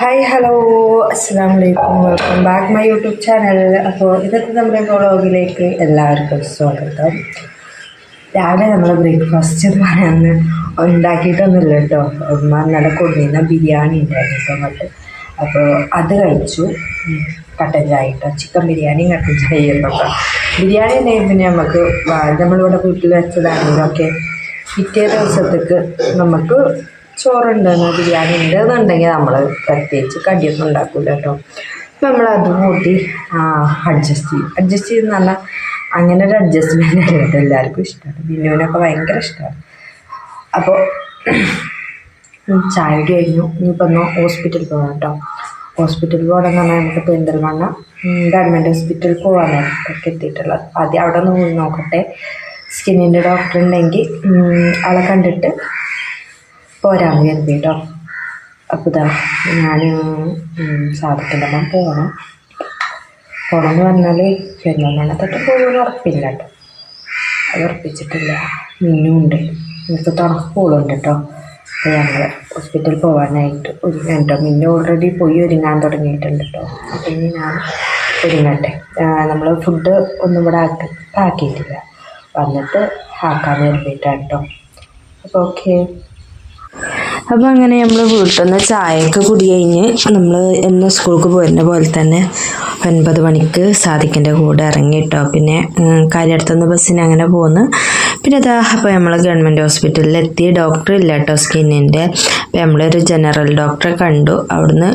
Hi hello അസ്സാം വലൈക്കും welcome back my YouTube channel അപ്പോൾ ഇന്നത്തെ നമ്മുടെ വ്ളോഗിലേക്ക് എല്ലാവർക്കും സ്വാഗതം. രാവിലെ നമ്മൾ ബ്രേക്ക്ഫാസ്റ്റ് എന്ന് പറയുന്നത് ഉണ്ടാക്കിയിട്ടൊന്നുമില്ല കേട്ടോ. നല്ല കൊണ്ടുവന്ന ബിരിയാണി ഉണ്ടായിരുന്നു അങ്ങോട്ട് അപ്പോൾ അത് കഴിച്ചു. കട്ടൻ ചായ കേട്ടോ ചിക്കൻ ബിരിയാണി കട്ടൻ ചായയും കേട്ടോ. ബിരിയാണി ഉണ്ടെങ്കിൽ പിന്നെ നമുക്ക് നമ്മളിവിടെ വീട്ടിൽ വെച്ചതാണെങ്കിലൊക്കെ പിറ്റേ ദിവസത്തേക്ക് നമുക്ക് ചോറുണ്ടെന്ന് ബിരിയാണി ഉണ്ട് എന്നുണ്ടെങ്കിൽ നമ്മൾ പ്രത്യേകിച്ച് കടിയൊന്നും ഉണ്ടാക്കില്ല കേട്ടോ. അപ്പം നമ്മൾ അത് കൂട്ടി അഡ്ജസ്റ്റ് ചെയ്യും. അഡ്ജസ്റ്റ് ചെയ്യുന്ന നല്ല അങ്ങനെ ഒരു അഡ്ജസ്റ്റ്മെന്റ് ആണ് കേട്ടോ എല്ലാവർക്കും ഇഷ്ടമാണ്. ബിന്നുവിനൊക്കെ ഭയങ്കര ഇഷ്ടമാണ്. അപ്പോൾ ചായ കഴിഞ്ഞു. ഇനിയിപ്പോൾ ഒന്ന് ഹോസ്പിറ്റലിൽ പോകാം കേട്ടോ. ഹോസ്പിറ്റലിൽ പോകണമെന്ന് പറഞ്ഞാൽ നമുക്ക് പെരിന്തൽമണ്ണ ഗവൺമെന്റ് ഹോസ്പിറ്റലിൽ പോകാനായിട്ടൊക്കെ എത്തിയിട്ടുള്ളത്. ആദ്യം അവിടെ നിന്ന് നോക്കട്ടെ. സ്കിന്നിന്റെ ഡോക്ടർ ഉണ്ടെങ്കിൽ അവളെ കണ്ടിട്ട് പോരാൻ കരുതി കേട്ടോ അപ്പോൾ ഇതാ ഞാൻ സാധിക്കേണ്ട അമ്മ പോകണം എന്ന് പറഞ്ഞാൽ പെരുന്തൽമണ്ണ തൊട്ട് പോകുമെന്ന് ഉറപ്പില്ല കേട്ടോ. അത് ഉറപ്പിച്ചിട്ടില്ല. മിന്നുണ്ട് എനിക്ക് തണുപ്പുകളുണ്ട് കേട്ടോ. അപ്പോൾ ഞങ്ങൾ ഹോസ്പിറ്റലിൽ പോകാനായിട്ട് ഒരുങ്ങട്ടോ മിന്നു ഓൾറെഡി പോയി ഒരുങ്ങാൻ തുടങ്ങിയിട്ടുണ്ട് കേട്ടോ അപ്പോൾ ഇനി ഞാൻ ഒരുങ്ങട്ടെ. നമ്മൾ ഫുഡ് ഒന്നും ഇവിടെ ആക്കി ആക്കിയിട്ടില്ല. വന്നിട്ട് ആക്കാൻ കരുതിയിട്ടാണ് കേട്ടോ അപ്പോൾ ഓക്കെ അപ്പോൾ അങ്ങനെ നമ്മൾ വീട്ടിൽ നിന്ന് ചായയൊക്കെ കുടി കഴിഞ്ഞ് നമ്മൾ എന്ന് സ്കൂൾക്ക് പോരുന്ന പോലെ തന്നെ ഒൻപത് മണിക്ക് സാദിക്കിന്റെ കൂടെ ഇറങ്ങി കേട്ടോ പിന്നെ കാര്യടുത്തുനിന്ന് ബസ്സിന് അങ്ങനെ പോന്ന്. പിന്നെ അതാ അപ്പോൾ നമ്മൾ ഗവൺമെന്റ് ഹോസ്പിറ്റലിൽ എത്തി ഡോക്ടർ ഇല്ല കേട്ടോ സ്കിന്നിന്റെ അപ്പോൾ നമ്മളൊരു ജനറൽ ഡോക്ടറെ കണ്ടു. അവിടുന്ന്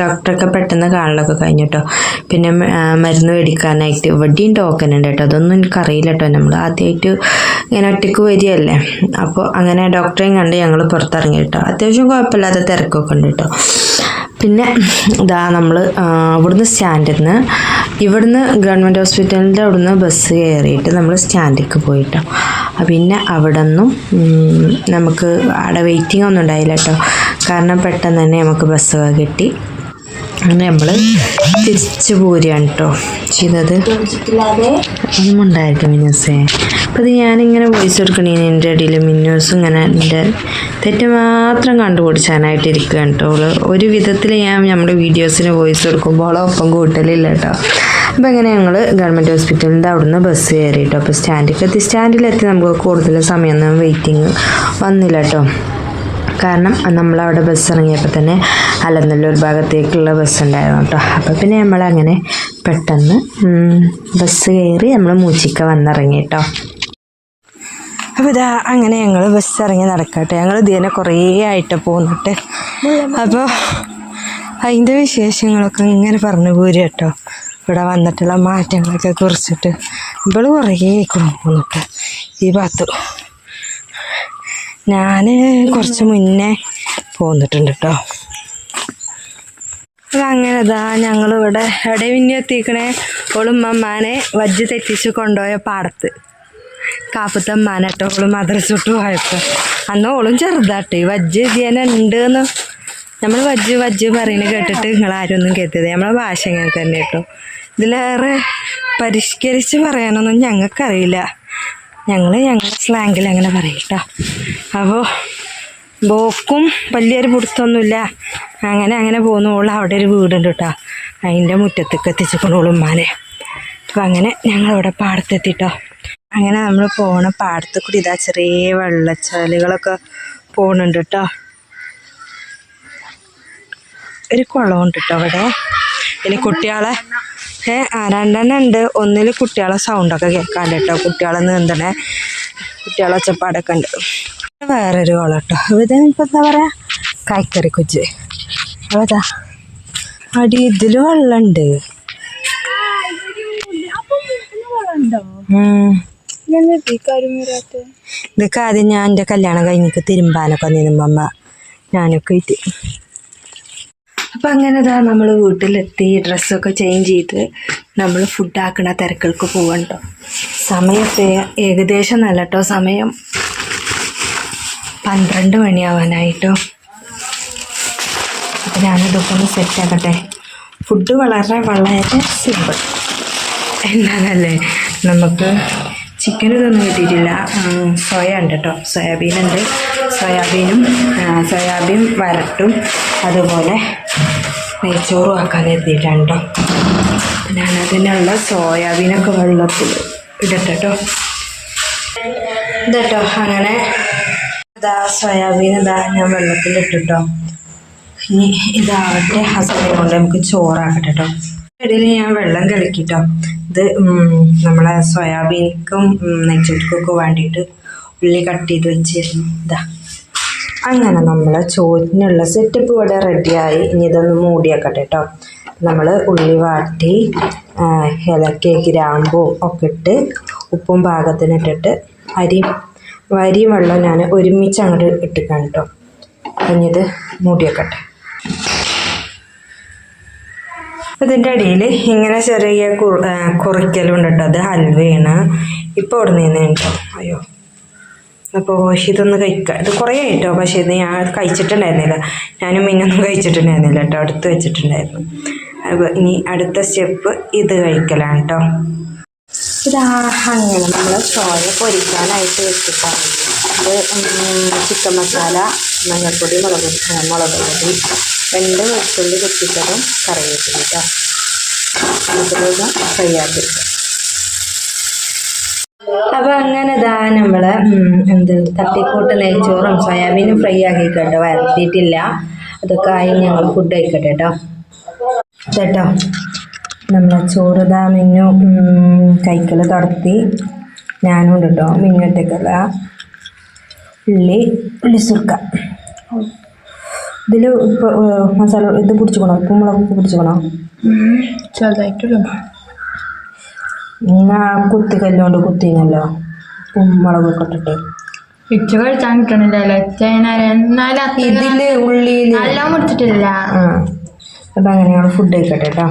ഡോക്ടറൊക്കെ പെട്ടെന്ന് കാണലൊക്കെ കഴിഞ്ഞു കേട്ടോ പിന്നെ മരുന്ന് മേടിക്കാനായിട്ട് വടിയും ടോക്കൺ ഉണ്ട് കേട്ടോ അതൊന്നും എനിക്കറിയില്ല കേട്ടോ നമ്മൾ ആദ്യമായിട്ട് ഇങ്ങനെ ഒറ്റയ്ക്ക് വരികയല്ലേ. അപ്പോൾ അങ്ങനെ ഡോക്ടറെയും കണ്ട് ഞങ്ങൾ പുറത്തിറങ്ങി കേട്ടോ അത്യാവശ്യം കുഴപ്പമില്ലാത്ത തിരക്കൊക്കെ ഉണ്ട് കേട്ടോ. പിന്നെ ഇതാ നമ്മൾ ഇവിടുന്ന് സ്റ്റാൻഡിൽ നിന്ന് ഇവിടുന്ന് ഗവൺമെന്റ് ഹോസ്പിറ്റലിന്റെ അവിടുന്ന് ബസ് കയറിയിട്ട് നമ്മൾ സ്റ്റാൻഡിലേക്ക് പോയിട്ടോ. പിന്നെ അവിടെ നിന്നും നമുക്ക് അവിടെ വെയിറ്റിംഗ് ഒന്നും ഉണ്ടായില്ല കേട്ടോ. കാരണം പെട്ടെന്ന് തന്നെ നമുക്ക് ബസ്സൊക്കെ കിട്ടി. അങ്ങനെ നമ്മൾ തിരിച്ചു പോരുകയാണ് കേട്ടോ. ചെയ്തത്? ഉണ്ടായിരിക്കും മിന്നൂസേ. അപ്പോൾ ഇത് ഞാനിങ്ങനെ വോയിസ് കൊടുക്കണേ. എന്റെ ഇടയിൽ മിന്നൂസ് ഇങ്ങനെ എന്റെ തെറ്റ് മാത്രം കണ്ടുപിടിച്ചാനായിട്ട് ഇരിക്കുകയാണ് കേട്ടോ ഒരു വിധത്തിൽ ഞാൻ നമ്മുടെ വീഡിയോസിന് വോയിസ് കൊടുക്കുമ്പോൾ ഒപ്പം കൂട്ടലില്ല കേട്ടോ. അപ്പോൾ അങ്ങനെ ഞങ്ങൾ ഗവൺമെന്റ് ഹോസ്പിറ്റലിന്റെ അവിടുന്ന് ബസ് കയറി കേട്ടോ അപ്പോൾ സ്റ്റാൻഡിലേക്ക് എത്തി. സ്റ്റാൻഡിലെത്തി നമുക്ക് കൂടുതൽ സമയമൊന്നും വെയിറ്റിംഗ് വന്നില്ല കേട്ടോ. കാരണം നമ്മളവിടെ ബസ് ഇറങ്ങിയപ്പോൾ തന്നെ അലനല്ലൂർ ഭാഗത്തേക്കുള്ള ബസ് ഉണ്ടായിരുന്നു കേട്ടോ. അപ്പോൾ പിന്നെ നമ്മളങ്ങനെ പെട്ടെന്ന് ബസ് കയറി നമ്മൾ മൂച്ചിക്ക വന്നിറങ്ങി കേട്ടോ. അപ്പോൾ ഇതാ അങ്ങനെ ഞങ്ങൾ ബസ് ഇറങ്ങി നടക്കട്ടെ. ഞങ്ങൾ ഇതിനെ കുറേ ആയിട്ട് പോന്നിട്ട്. അപ്പോൾ അതിന്റെ വിശേഷങ്ങളൊക്കെ ഇങ്ങനെ പറഞ്ഞു പോരുക കേട്ടോ. ഇവിടെ വന്നിട്ടുള്ള മാറ്റങ്ങളൊക്കെ കുറിച്ചിട്ട്. ഇവൾ കുറേ ആയിക്കണം പോന്നിട്ട്. ഈ ഭാഗത്ത്. ഞാൻ കുറച്ച് മുന്നേ പോന്നിട്ടുണ്ട് കേട്ടോ അങ്ങനെ ഇതാ ഞങ്ങളിവിടെ എവിടെ പിന്നെ എത്തിക്കണേ ഓളും അമ്മാനെ വജ്ജ് തെറ്റിച്ച് കൊണ്ടുപോയ പാടത്ത്. കാപ്പത്തെ കേട്ടോ ഓൾ മദ്രസോട്ട് പോയപ്പോൾ അന്ന് ഓളും ചെറുതാട്ടെ വജ്ജ് ഇതിനുണ്ട് എന്ന് നമ്മൾ വജ്ജ് വജ്ജ് പറയുന്നത് കേട്ടിട്ട് നിങ്ങൾ ആരും ഒന്നും കേട്ടത് നമ്മളെ ഭാഷ ഇങ്ങനെ തന്നെ കേട്ടോ ഇതിലേറെ പരിഷ്കരിച്ച് പറയാനൊന്നും ഞങ്ങൾക്കറിയില്ല. ഞങ്ങൾ ഞങ്ങളുടെ സ്ലാങ്ങിൽ അങ്ങനെ പറയും കേട്ടോ അപ്പോൾ ബോക്കും വലിയൊരു പിടുത്തൊന്നുമില്ല. അങ്ങനെ അങ്ങനെ പോകുന്നോളൂ അവിടെ ഒരു വീടുണ്ട് കേട്ടോ അതിന്റെ മുറ്റത്തേക്ക് എത്തിച്ചിക്കണോളും ഉമ്മാനെ. അപ്പം അങ്ങനെ ഞങ്ങളിവിടെ പാടത്തെത്തിട്ടോ അങ്ങനെ നമ്മൾ പോണ പാടത്ത് കൂടി ഇതാ ചെറിയ വെള്ളച്ചാലുകളൊക്കെ പോകുന്നുണ്ട് കേട്ടോ ഒരു കുളമുണ്ട് കേട്ടോ അവിടെ. പിന്നെ കുട്ടികളെ ആ രണ്ടെണ്ണം ഉണ്ട്. ഒന്നിൽ കുട്ടികളെ സൗണ്ടൊക്കെ കേൾക്കാണ്ട് കേട്ടോ. കുട്ടികളെ നീന്തണേ. കുട്ടികളെ ഒച്ചപ്പാടൊക്കെ ഉണ്ട്. വേറൊരു കുളം കേട്ടോ ഇത് ഇപ്പം എന്താ പറയുക കായ്ക്കറി കുജ് അതാ അടി ഇതിൽ വെള്ളമുണ്ട്. ഇതൊക്കെ ആദ്യം ഞാൻ എന്റെ കല്യാണം കഴിഞ്ഞിട്ട് തിരുമ്പാനൊക്കെ നിന്നുമ്പമ്മ ഞാനൊക്കെ ഇട്ട് അപ്പം അങ്ങനെ ഇതാ നമ്മൾ വീട്ടിലെത്തി ഡ്രസ്സൊക്കെ ചേഞ്ച് ചെയ്ത് നമ്മൾ ഫുഡാക്കണ തിരക്കുകൾക്ക് പോകണ്ടോ സമയത്തെ ഏകദേശം നല്ല കേട്ടോ സമയം പന്ത്രണ്ട് മണിയാവാനായിട്ടോ. അപ്പം ഞാനിതൊക്കെ സെറ്റ് ആക്കട്ടെ. ഫുഡ് വളരെ വളരെ സിമ്പിൾ എന്താണല്ലേ? നമുക്ക് ചിക്കൻ ഇതൊന്നും കിട്ടിയിട്ടില്ല. സോയ ഉണ്ട് കേട്ടോ സോയാബീൻ ഉണ്ട്. സോയാബീനും സോയാബീൻ വരട്ടും. അതുപോലെ നെയ്ച്ചോറും ആക്കാൻ എത്തിയിട്ടുണ്ടോ ഞാനതിനുള്ള സോയാബീനൊക്കെ വെള്ളത്തിൽ ഇടട്ടോ കേട്ടോ ഇതട്ടോ അങ്ങനെ ഇതാ സോയാബീൻ ഇതാ ഞാൻ വെള്ളത്തിൽ ഇട്ടിട്ടോ ഇനി ഇതാവട്ടെ സമയം കൊണ്ട് നമുക്ക് ചോറാക്കട്ടെ കേട്ടോ ഇടയിൽ ഞാൻ വെള്ളം കലക്കിട്ടോ ഇത് നമ്മളെ സോയാബീനിക്കും ഉം, നെയ്ച്ചോറ്റിക്കൊക്കെ വേണ്ടിയിട്ട് ഉള്ളി കട്ട് ചെയ്ത് വെച്ചിരുന്നു. ഇതാ. അങ്ങനെ നമ്മൾ ചോറ്റിനുള്ള സെറ്റപ്പ് ഇവിടെ റെഡിയായി ഇനി ഇതൊന്ന് മൂടിയാക്കട്ടെ കേട്ടോ നമ്മൾ ഉള്ളി വാട്ടി ഇലക്കി ഗ്രാമ്പും ഒക്കെ ഇട്ട് ഉപ്പും പാകത്തിന് ഇട്ടിട്ട് അരി അരിയും വെള്ളം ഞാൻ ഒരുമിച്ച് അങ്ങോട്ട് ഇട്ടിക്കാൻ കേട്ടോ ഇനിയത് മൂടിയാക്കട്ടെ. ഇതിന്റെ ഇടയിൽ ഇങ്ങനെ ചെറിയ കുറിക്കലുണ്ട് കേട്ടോ അത് ഹൽവയാണ് ഇപ്പോൾ ഇവിടെ നിന്ന് കേട്ടോ അയ്യോ. അപ്പോൾ ഇതൊന്ന് കഴിക്കാം. ഇത് കുറേ ആയിട്ടോ പക്ഷേ ഇത് ഞാൻ കഴിച്ചിട്ടുണ്ടായിരുന്നില്ല. ഞാനും മിന്നൊന്നും കഴിച്ചിട്ടുണ്ടായിരുന്നില്ല കേട്ടോ അടുത്ത് വെച്ചിട്ടുണ്ടായിരുന്നു. അപ്പോൾ ഇനി അടുത്ത സ്റ്റെപ്പ് ഇത് കഴിക്കലാണ് കേട്ടോ ഇതാ അങ്ങനെ നമ്മൾ സോയ പൊരിക്കാനായിട്ട് വെച്ചിട്ടാണ് അത് ചിക്കൻ മസാല മഞ്ഞൾപ്പൊടി മുളക് മുളക് പൊടി രണ്ട് വെളുത്തുള്ളി കുത്തിച്ചതും കറിവേപ്പില കേട്ടോ ഇതിലൊന്ന് ഫ്രൈ ആക്കിയെടുക്കാം. അപ്പൊ അങ്ങനെ ദാ നമ്മൾ എന്ത് തട്ടിക്കൂട്ട് നെയ്ച്ചോറും സോയാബീനും ഫ്രൈ ആക്കിക്കട്ടോ വരത്തിയിട്ടില്ല അതൊക്കെ ആയി ഞങ്ങൾ ഫുഡ് കഴിക്കട്ടെ കേട്ടോ. കേട്ടോ. നമ്മളെ ചോറ് ദാ മിന്നു കൈക്കൽ തുടത്തി. ഞാനും ഉണ്ട് കേട്ടോ മിന്നൊറ്റക്കല്ല ഉള്ളി ഉള്ളി സുർക്ക. ഇതിൽ ഇപ്പോൾ മസാല ഇത് പിടിച്ചിക്കണോ? ഉപ്പുമുളക് ചെറുതായിട്ടുള്ള ചെറുതായിട്ടുള്ളൂ. ആ കുത്തി കല്ലുകൊണ്ട് കുത്തിനല്ലോ കുമ്മളക് കൊട്ടിട്ട് ഇട്ടിട്ട്. കഴിച്ചാൽ കഴിച്ചാൻ കിട്ടണില്ലല്ലോ എന്നാലും ഇതിൽ ഉള്ളിയിൽ നല്ല മുറിച്ചിട്ടില്ല. ആ. അപ്പം അങ്ങനെയാണ് ഫുഡ് കഴിക്കട്ടെ കേട്ടോ